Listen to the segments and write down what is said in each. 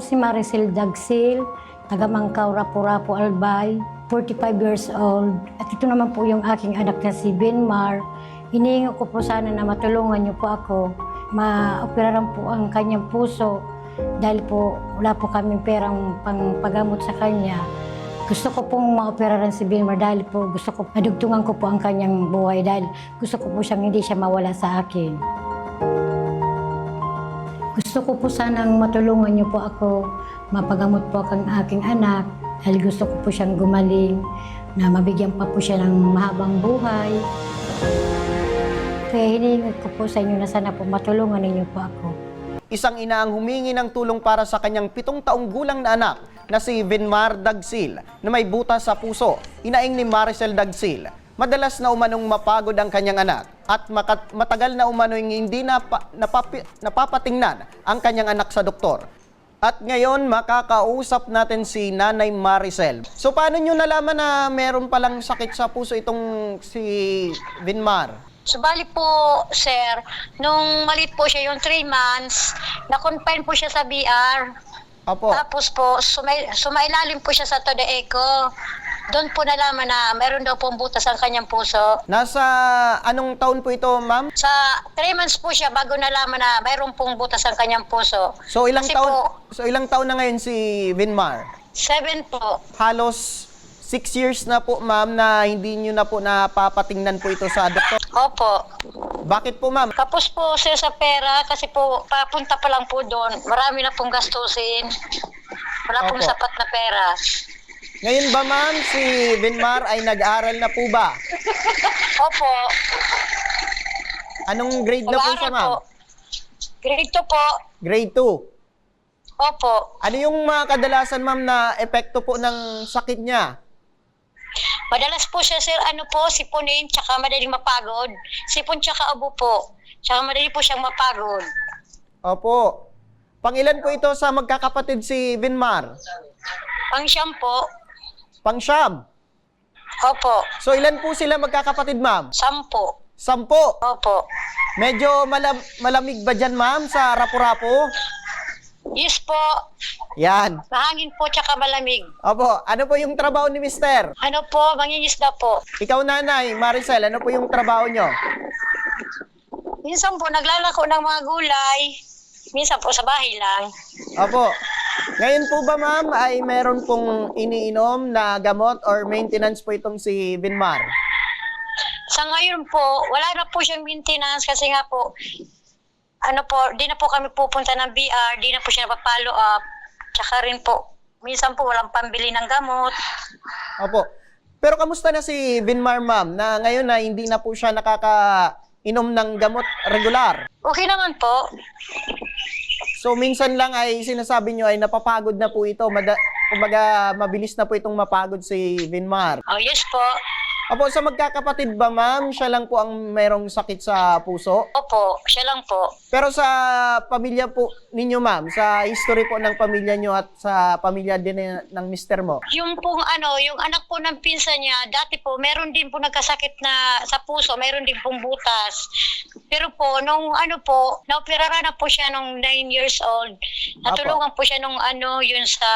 si Maricel Dagsil, taga Mangkaw, Rapu-Rapu, Albay, 45 years old. At ito naman po yung aking anak na si Benmar. Hinihingi ko po sana na matulungan niyo po ako. Ma-operaran po ang kanyang puso dahil po wala po kami perang pangpagamot sa kanya. Gusto ko pong maoperaran si Benmar dahil po gusto ko, madugtungan ko po ang kanyang buhay dahil gusto ko po siyang hindi siya mawala sa akin. Gusto ko po sanang matulungan niyo po ako, mapagamot po ang aking anak dahil gusto ko po siyang gumaling, na mabigyan pa po siya ng mahabang buhay. Kaya hinihingi ko po sa inyo na sana po matulungan ninyo po ako. Isang ina ang humingi ng tulong para sa kanyang pitong taong gulang na anak na si Vinmar Dagsil na may butas sa puso. Inaing ni Maricel Dagsil. Madalas na umanong mapagod ang kanyang anak at makat- matagal na umanong hindi napa- napapi- napapatingnan ang kanyang anak sa doktor. At ngayon, makakausap natin si Nanay Maricel. So, paano nyo nalaman na meron palang sakit sa puso itong si Vinmar? Subali po, sir, nung malit po siya yung 3 months, na-confine po siya sa BR. Opo. Tapos po, sumay, sumailalim po siya sa Todo Eco. Doon po nalaman na meron daw pong butas ang kanyang puso. Nasa anong taon po ito, ma'am? Sa 3 months po siya bago nalaman na mayroon pong butas ang kanyang puso. So ilang Kasi taon po, So ilang taon na ngayon si Vinmar? 7 po. Halos 6 years na po ma'am na hindi niyo na po napapatingnan po ito sa doktor. Opo. Bakit po ma'am? Tapos po sir sa pera kasi po papunta pa lang po doon. Marami na pong gastusin. Wala pong Opo. sapat na pera. Ngayon ba ma'am si Vinmar ay nag-aral na po ba? Opo. Anong grade na po siya ma'am? po. Grade 2 po. Grade 2. Opo. Ano yung mga kadalasan ma'am na epekto po ng sakit niya? Madalas po siya, sir, ano po, sipunin, tsaka madaling mapagod. Sipon tsaka abo po. Tsaka madali po siyang mapagod. Opo. Pangilan po ito sa magkakapatid si Vinmar? Ang siyam po, Pangsyam. opo, So ilan po sila magkakapatid ma'am? sampo, Sampo. opo. Medyo malam- malamig ba dyan, ma'am, sa rapo-rapo? Yes po, Yan. mahangin po tsaka malamig. Opo, ano po yung trabaho ni mister? Ano po, mangingisda po. Ikaw, nanay, Maricel, ano po yung trabaho nyo? Minsan po, naglalako ng mga gulay. Minsan po, sa bahay lang. Opo. Ngayon po ba, ma'am, ay meron pong iniinom na gamot or maintenance po itong si Vinmar? Sa ngayon po, wala na po siyang maintenance kasi nga po, ano po, di na po kami pupunta ng BR, di na po siya napapalo up. Tsaka rin po, minsan po walang pambili ng gamot. Opo. Pero kamusta na si Vinmar, ma'am, na ngayon na hindi na po siya nakakainom ng gamot regular? Okay naman po. So minsan lang ay sinasabi nyo ay napapagod na po ito. Mada- kumbaga mabilis na po itong mapagod si Vinmar. Oh, yes po. Opo, sa magkakapatid ba ma'am, siya lang po ang merong sakit sa puso? Opo, siya lang po. Pero sa pamilya po ninyo ma'am, sa history po ng pamilya nyo at sa pamilya din ng mister mo, Yung pong ano, yung anak po ng pinsan niya, dati po, meron din po nagkasakit na sa puso, meron din pong butas. Pero po, nung ano po, naoperaran na po siya nung 9 years old. Natulungan po siya nung ano, yun sa,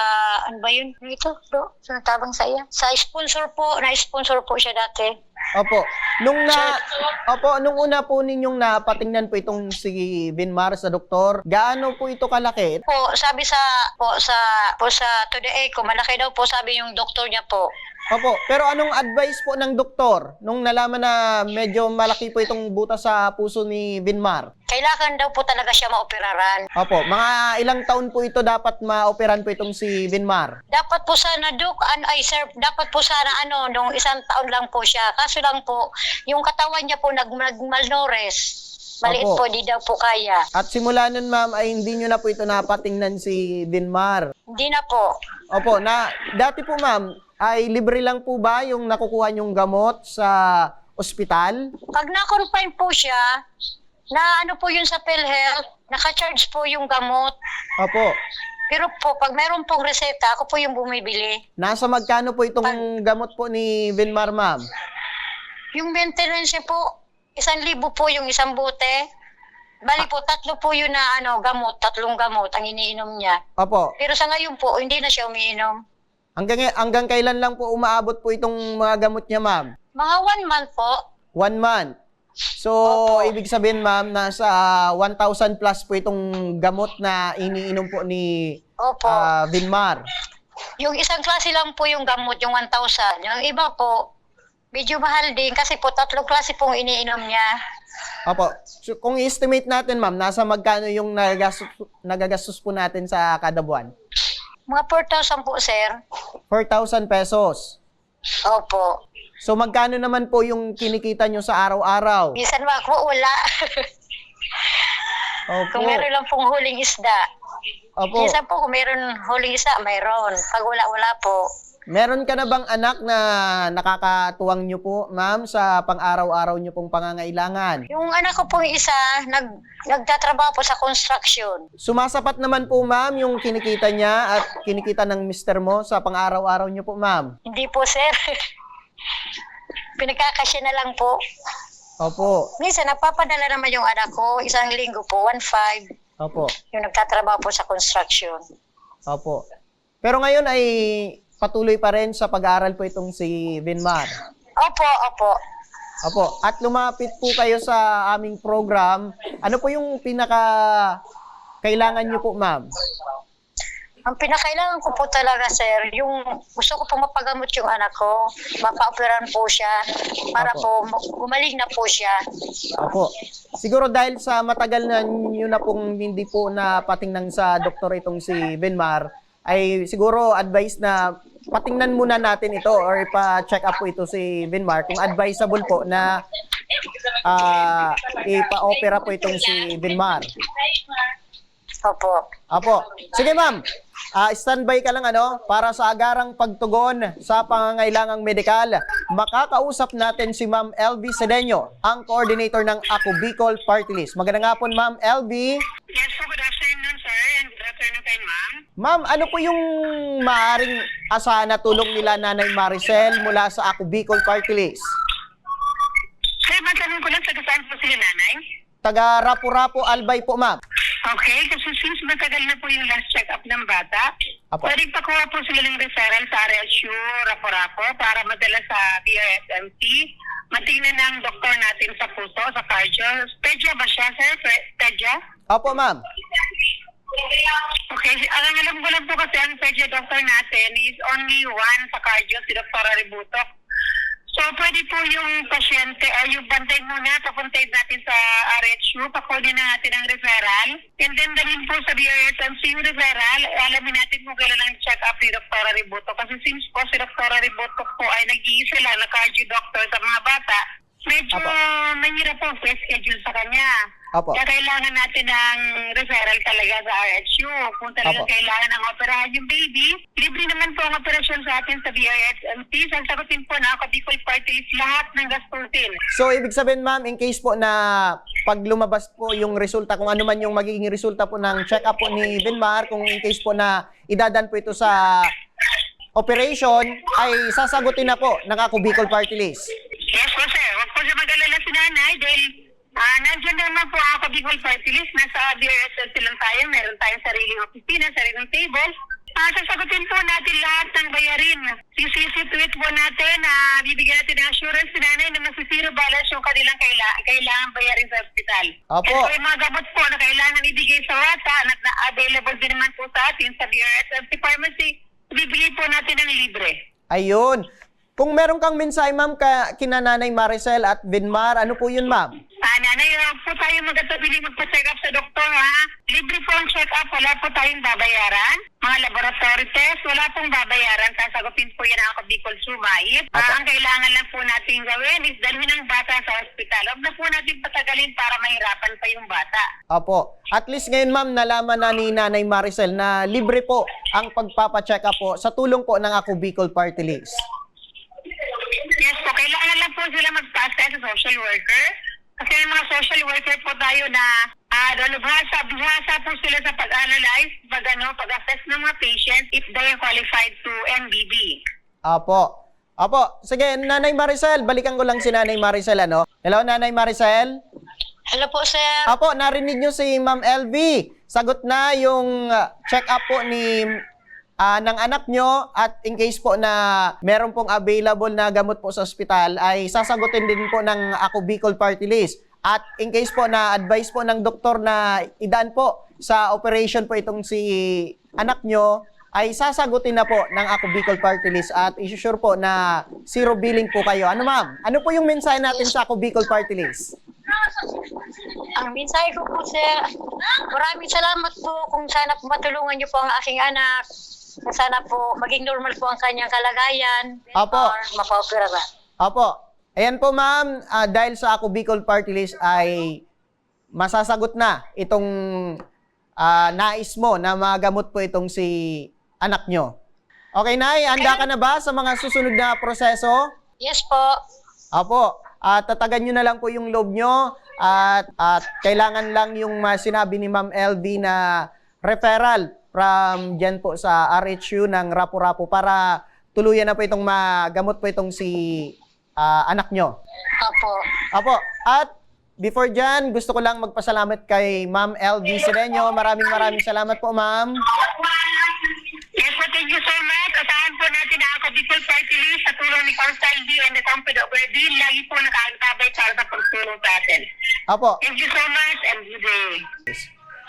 ano ba yun? Ano ito, bro? Sa tabang sa iya? Sa sponsor po, na-sponsor po siya dati. Opo. Nung na Opo, nung una po ninyong napatingnan po itong si Vinmar sa doktor, gaano po ito kalaki? Po, sabi sa, po sa, po sa Today Eco, malaki daw po sabi yung doktor niya po. Opo, pero anong advice po ng doktor nung nalaman na medyo malaki po itong butas sa puso ni Vinmar? Kailangan daw po talaga siya maoperaran. Opo, mga ilang taon po ito dapat maoperan po itong si Vinmar? Dapat po sana, Duk, ano, ay sir, dapat po sana, ano, nung isang taon lang po siya. Kaso lang po, yung katawan niya po nag, nagmalnores. Maliit Opo. po, di daw po kaya. At simula nun ma'am ay hindi nyo na po ito napatingnan si Vinmar. Hindi na po. Opo, na dati po ma'am, ay libre lang po ba yung nakukuha nyong gamot sa ospital? Pag na-confine po siya, na ano po yun sa PhilHealth, naka-charge po yung gamot. Opo. Pero po, pag meron pong reseta, ako po yung bumibili. Nasa magkano po itong gamot po ni Vinmar ma'am? Yung maintenance niya po, isang libo po yung isang bote. Bali po, tatlo po yun na ano, gamot, tatlong gamot ang iniinom niya. Opo. Pero sa ngayon po, hindi na siya umiinom. Hanggang, hanggang kailan lang po umaabot po itong mga gamot niya, ma'am? Mga one month po. One month. So, Opo. ibig sabihin, ma'am, nasa 1,000 plus po itong gamot na iniinom po ni Opo. ah, Vinmar. yung isang klase lang po yung gamot, yung 1,000. Yung iba po, medyo mahal din kasi po tatlong klase pong iniinom niya. Opo. So, kung i-estimate natin, ma'am, nasa magkano yung nagagastos, nagagastos po natin sa kada buwan? Mga 4,000 po, sir. 4,000 pesos. Opo. So, magkano naman po yung kinikita nyo sa araw-araw? Minsan ba ako wala. Opo. kung meron lang pong huling isda. Opo. Minsan po kung meron huling isda, mayroon. Pag wala, wala po. Meron ka na bang anak na nakakatuwang nyo po, ma'am, sa pang-araw-araw nyo pong pangangailangan? Yung anak ko pong isa, nag, nagtatrabaho po sa construction. Sumasapat naman po, ma'am, yung kinikita niya at kinikita ng mister mo sa pang-araw-araw nyo po, ma'am. Hindi po, sir. Pinagkakasya na lang po. Opo. Minsan, napapadala naman yung anak ko. Isang linggo po, 1.5. Opo. Yung nagtatrabaho po sa construction. Opo. Pero ngayon ay patuloy pa rin sa pag-aaral po itong si Vinmar. Opo, opo. Opo. At lumapit po kayo sa aming program. Ano po yung pinaka kailangan nyo po, ma'am? Ang pinakailangan ko po talaga, sir, yung gusto ko po mapagamot yung anak ko, mapa-operan po siya, para Opo. po gumaling na po siya. Opo. Siguro dahil sa matagal na nyo na pong hindi po napatingnan sa doktor itong si Vinmar, ay siguro advice na patingnan muna natin ito or pa-check up po ito si Vinmar kung advisable po na ah, ipa-opera po itong si Vinmar. Opo. Apo. Sige ma'am. Ah, standby ka lang ano para sa agarang pagtugon sa pangangailangang medikal. Makakausap natin si Ma'am LB Sedeño, ang coordinator ng Ako Bicol Party List. Magandang hapon Ma'am LB. Yes po, good afternoon, sir, and good afternoon kay ma'am. Ma'am, ano po yung maaring asahan na tulong nila Nanay Maricel mula sa Ako Bicol Party List? Sir, matanong ko lang sa saan po sila nanay? Taga Rapu-Rapu Albay po ma'am. Okay, kasi since matagal na po yung last check-up ng bata, Apo. pwedeng pakuha po sila ng referral sa RSU Rapo-Rapo para madala sa BRSMC. Matingnan ng doktor natin sa puso, sa cardio. Pedya ba siya, sir? Pe- Pedya? Opo ma'am. Okay, ang alam ko lang po kasi ang pedya doctor natin is only one sa cardio, si Dr. Aributok. So, pwede po yung pasyente, ay yung bantay muna, papuntayin natin sa RHU, pakunin na natin ang referral. And then, dalhin po sa BRSMC yung referral, alamin natin kung kailan ang check-up ni Dr. Aributok. Kasi since po si Dr. Aributok po ay nag-iisa lang na cardio doctor sa mga bata, medyo Apo. mahirap po sa schedule sa kanya. Opo. Kaya kailangan natin ng referral talaga sa RHU. Kung talaga Apo. kailangan ng operahan yung baby, libre naman po ang operasyon sa atin sa BRSMC. Sasagutin po na ako, Bicol Party List, lahat ng gastusin. So, ibig sabihin, ma'am, in case po na pag lumabas po yung resulta, kung ano man yung magiging resulta po ng check-up po ni Vinmar, kung in case po na idadan po ito sa operation, ay sasagutin na po ng ako Bicol Party List. Yes po sir, huwag po siya mag-alala si nanay dahil ah nandiyan naman po ako, Bicol Party List. Nasa BRSMC lang tayo, meron tayong sariling opisina, sariling table. Ah, sasagutin po natin lahat ng bayarin. Sisisituit po natin na bibigyan natin ng assurance si nanay na masisiro balance yung kanilang kaila kailangan bayarin sa ospital. Opo. And po yung mga gamot po na kailangan ibigay sa wata na, na available din naman po sa atin sa BRSMC Pharmacy, bibigay po natin ng libre. Ayun. Kung meron kang mensahe, ma'am, ka, kina Nanay Maricel at Vinmar, ano po yun, ma'am? Huwag po tayo magkatabiling magpa-check up sa doktor, ha? Libre po ang check up, wala po tayong babayaran. Mga laboratory test, wala pong babayaran. Sasagutin po yan ang Bicol Sumait. Apo. Ah, ang kailangan lang po natin gawin is dalhin ang bata sa ospital. Huwag na po natin patagalin para mahirapan pa yung bata. Opo. At least ngayon, ma'am, nalaman na ni Nanay Maricel na libre po ang pagpapacheck up po sa tulong po ng ako Bicol Party List. Yes po, kailangan lang po sila mag-pass tayo sa social worker. Kasi may mga social worker po tayo na ah, dalubhasa, bihasa po sila sa pag-analyze, pag, ano, pag-assess ng mga patients if they are qualified to MBB. Opo. Opo. Sige, Nanay Maricel, balikan ko lang si Nanay Maricel, ano? Hello, Nanay Maricel? Hello po, sir. Apo, narinig nyo si Ma'am LV. Sagot na yung uh, check-up po ni ah, ng anak nyo at in case po na meron pong available na gamot po sa ospital ay sasagutin din po ng Ako Bicol Party List. At in case po na advice po ng doktor na idaan po sa operation po itong si anak nyo, ay sasagutin na po ng Ako Bicol Party List at isusure po na zero billing po kayo. Ano ma'am? Ano po yung mensahe natin sa Ako Bicol Party List? Ang mensahe ko po, sir, maraming salamat po kung sana matulungan niyo po ang aking anak. Na Sana po maging normal po ang kanyang kalagayan. Apo. Or mapaopera na. Opo. Ayan po ma'am, Ah, dahil sa ako Bicol Party List ay masasagot na itong ah, nais mo na magamot po itong si anak nyo. Okay, Nay, handa ka na ba sa mga susunod na proseso? Yes po. Opo, at tatagan nyo na lang po yung loob nyo at, at kailangan lang yung uh, sinabi ni Ma'am LV na referral from dyan po sa RHU ng Rapu-Rapu para tuluyan na po itong magamot po itong si ah, anak nyo. Opo. Opo, at before dyan, gusto ko lang magpasalamat kay Ma'am LV Sirenio. Maraming maraming salamat po, Ma'am. Yes po, thank you so much. Asahan po natin na ako Bicol Party List sa tulong ni Council D and the Company of Ready. Lagi po nakaantabay para sa pagtulong sa atin. Opo. Thank you so much and good day.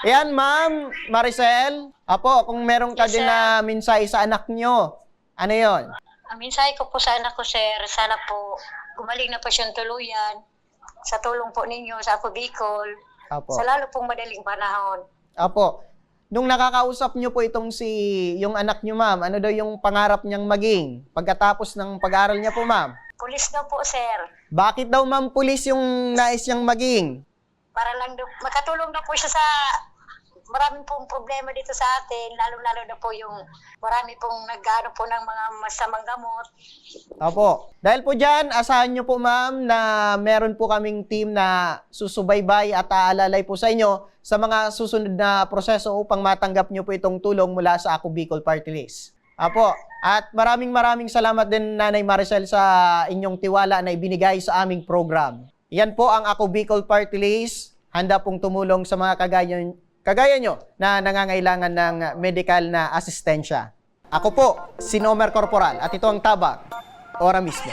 Ayan, Ma'am Maricel. Opo, kung meron ka Yes, din sir. na mensahe sa anak nyo, ano yon? Ang mensahe ko po sa anak ko, sir, sana po gumaling na po siyang tuluyan sa tulong po ninyo sa ako Bicol Opo. sa lalo pong madaling panahon. Apo. Nung nakakausap nyo po itong si, yung anak nyo, ma'am, ano daw yung pangarap niyang maging pagkatapos ng pag-aaral niya po, ma'am? Pulis daw po, sir. Bakit daw, ma'am, pulis yung nais niyang maging? Para lang daw, makatulong na po siya sa maraming pong problema dito sa atin, lalo-lalo na po yung marami pong nag-ano po ng mga masamang gamot. Opo. Dahil po dyan, asahan nyo po, ma'am, na meron po kaming team na susubaybay at aalalay po sa inyo sa mga susunod na proseso upang matanggap nyo po itong tulong mula sa Ako Bicol Party List. Apo. At maraming maraming salamat din, Nanay Maricel, sa inyong tiwala na ibinigay sa aming program. Yan po ang Ako Bicol Party List. Handa pong tumulong sa mga kagaya, kagaya nyo na nangangailangan ng medical na asistensya. Ako po, si Nomer Corporal at ito ang tabang. Ora mismo.